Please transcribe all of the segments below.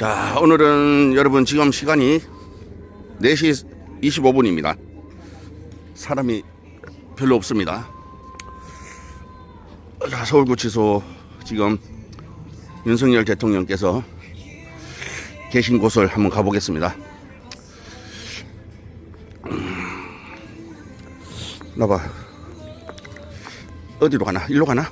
자, 오늘은 여러분 지금 시간이 4시 25분입니다. 사람이 별로 없습니다. 자, 서울구치소 지금 윤석열 대통령께서 계신 곳을 한번 가보겠습니다. 음, 나봐. 어디로 가나? 일로 가나?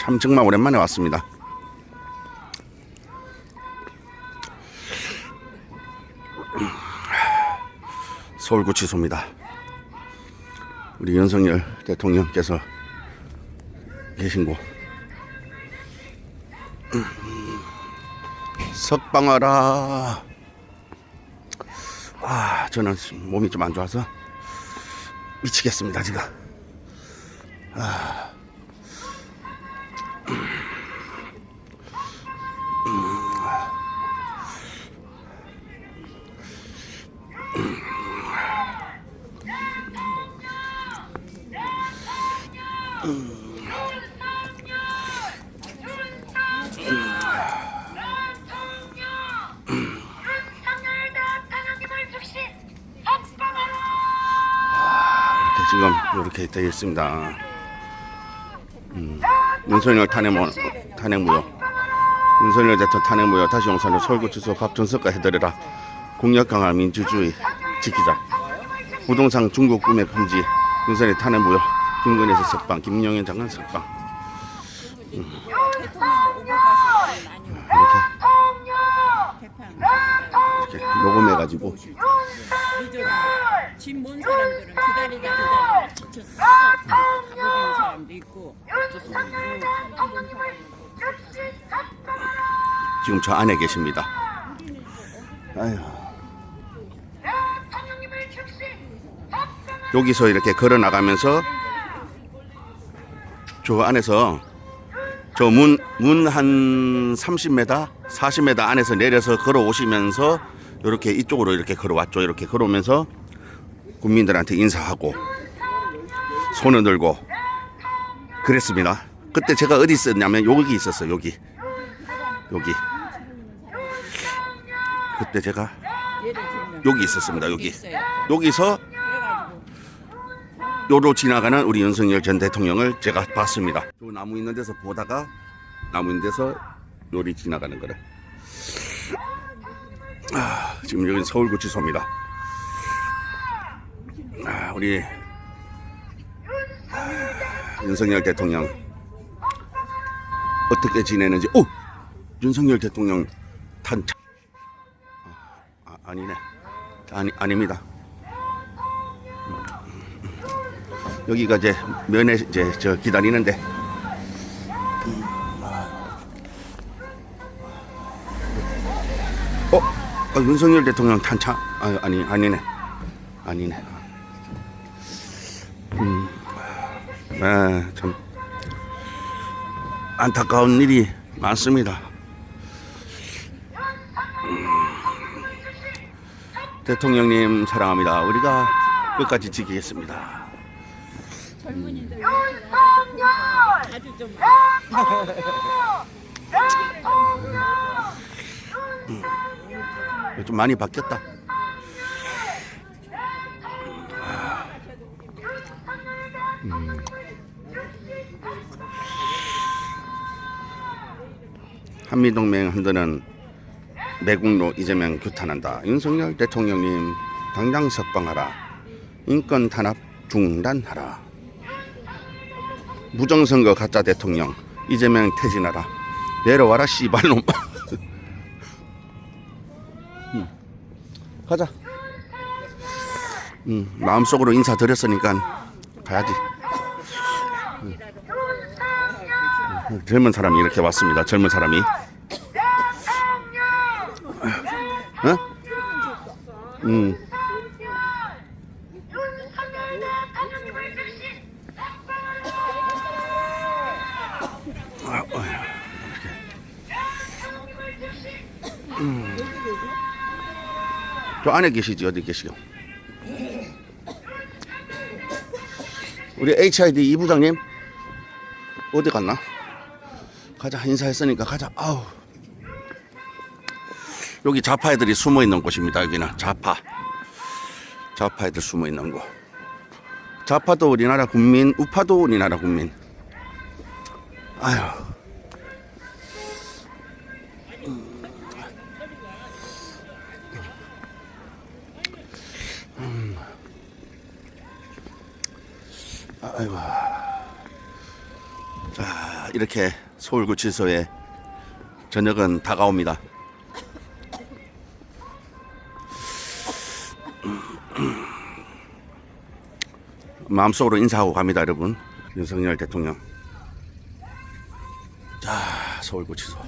참 정말 오랜만에 왔습니다. 서울구치소입니다. 우리 윤석열 대통령께서 계신 곳. 석방하라. 아, 저는 몸이 좀 안 좋아서 미치겠습니다, 지금. 윤 지금 이렇게 되어 있습니다. 음, 윤석열 탄핵 무 탄핵 무효. 윤석열 대통령 탄핵 무효 다시 용산으로 서울구치소 밥전석가 해드려라. 공약 강화 민주주의 지키자. 부동산 중국 구매 금지. 윤석열 탄핵 무효. 김건희에서 석방. 김영현 장관 석방. 이렇게 녹음해가지고 지쳐서 가버리는 사람도 있고 윤석열 대통령님을 즉시 석방하라! 지금 저 안에 계십니다. 석방하라! 여기서 이렇게 걸어 나가면서 저 안에서 저 문 문 한 30m, 40m 안에서 내려서 걸어 오시면서 이렇게 이쪽으로 이렇게 걸어왔죠. 이렇게 걸어오면서 국민들한테 인사하고 손을 들고 그랬습니다. 그때 제가 어디 있었냐면 여기 있었어요. 여기 여기 그때 제가 여기 있었습니다. 여기. 여기서 요로 지나가는 우리 윤석열 전 대통령을 제가 봤습니다. 저 나무 있는 데서 보다가 나무 있는 데서 요리 지나가는 거를. 아, 지금 여기 서울구치소입니다. 아, 우리 아, 윤석열 대통령 어떻게 지내는지. 오, 윤석열 대통령 탄차. 아, 아, 아니네. 아니 아닙니다. 여기가 이제 면회 이제 저 기다리는데 어, 어 윤석열 대통령 탄차 아, 아니 아니네 아니네 네 참 안타까운 일이 많습니다 음, 대통령님 사랑합니다 우리가 끝까지 지키겠습니다. 젊은이들! 아주 좀 좀 많이 바뀌었다. 한미동맹 한드는 매국노 이재명 규탄한다. 윤석열 대통령님 당장 석방하라. 인권 탄압 중단하라. 무정선거 가짜 대통령 이재명 퇴진하라. 내려와라 씨발놈. 가자. 음, 마음속으로 인사드렸으니까 가야지. 음. 젊은 사람이 이렇게 왔습니다. 젊은 사람이. 음, 즉시 석방하라! 아, 어휴, 대통령님을 즉시 저 안에 계시지 어디 계시요? 우리 HID 이 부장님 어디 갔나? 가자 인사했으니까 가자. 아우. 여기 좌파 애들이 숨어 있는 곳입니다. 여기는 좌파. 좌파 애들 숨어 있는 곳. 좌파도 우리나라 국민, 우파도 우리나라 국민. 아휴. 아이고. 자, 이렇게 서울구치소에 저녁은 다가옵니다. 마음속으로 인사하고 갑니다, 여러분. 윤석열 대통령. 자, 서울구치소.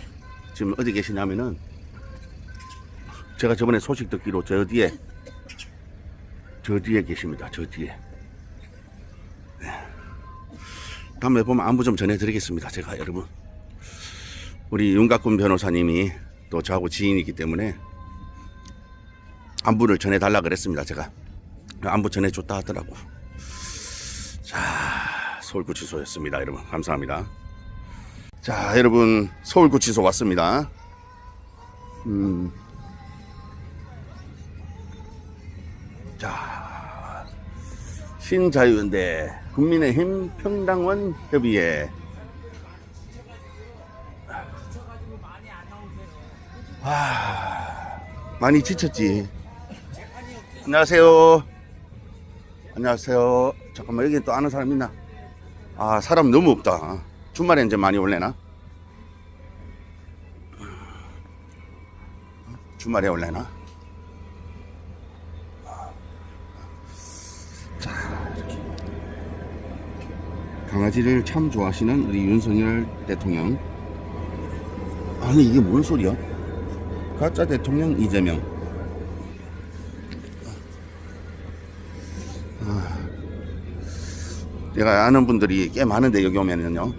지금 어디 계시냐면은 제가 저번에 소식 듣기로 저 뒤에 저 뒤에 계십니다. 저 뒤에. 다음에 보면 안부 좀 전해드리겠습니다. 제가 여러분. 우리 윤갑군 변호사님이 또 저하고 지인이기 때문에 안부를 전해달라 그랬습니다. 제가 안부 전해줬다 하더라고. 자, 서울구치소였습니다. 여러분 감사합니다. 자, 여러분 서울구치소 왔습니다. 음. 자, 신자유연대 국민의힘 평당원 협의회 와 많이 지쳤지 안녕하세요 안녕하세요 잠깐만 여기 또 아는 사람 있나 아 사람 너무 없다 주말에 이제 많이 올래나 주말에 올래나 강아지를 참 좋아하시는 우리 윤석열 대통령. 아니 이게 뭔 소리야? 가짜 대통령 이재명. 제가 아는 분들이 꽤 많은데 여기 오면은요.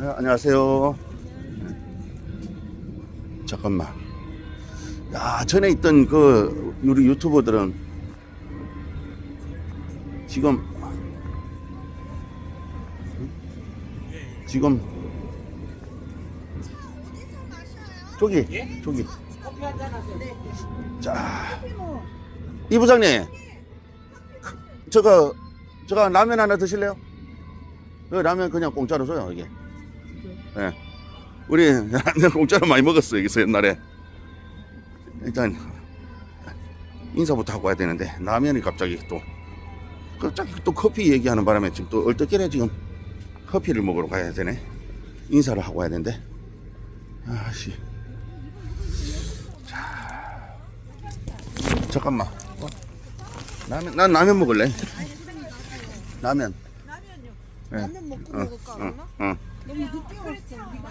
아, 안녕하세요. 잠깐만. 야 전에 있던 그 우리 유튜버들은 지금 지금 저기 저기 자, 이 부장님 저거 저거 라면 하나 드실래요? 그 라면 그냥 공짜로 줘요 이게. 예. 우리 라면 공짜로 많이 먹었어요 여기서 옛날에. 일단 인사부터 하고 와야 되는데 라면이 갑자기 또 갑자기 또 커피 얘기하는 바람에 지금 또 얼떨결에 지금 커피를 먹으러 가야 되네. 인사를 하고 와야 되는데. 아씨. 자. 잠깐만. 어? 라면, 난 라면 먹을래. 라면. 라면요. 예. 라면 먹고 어, 먹을까 어, 그러나? 어. 너무 늦게 왔어. 우리가.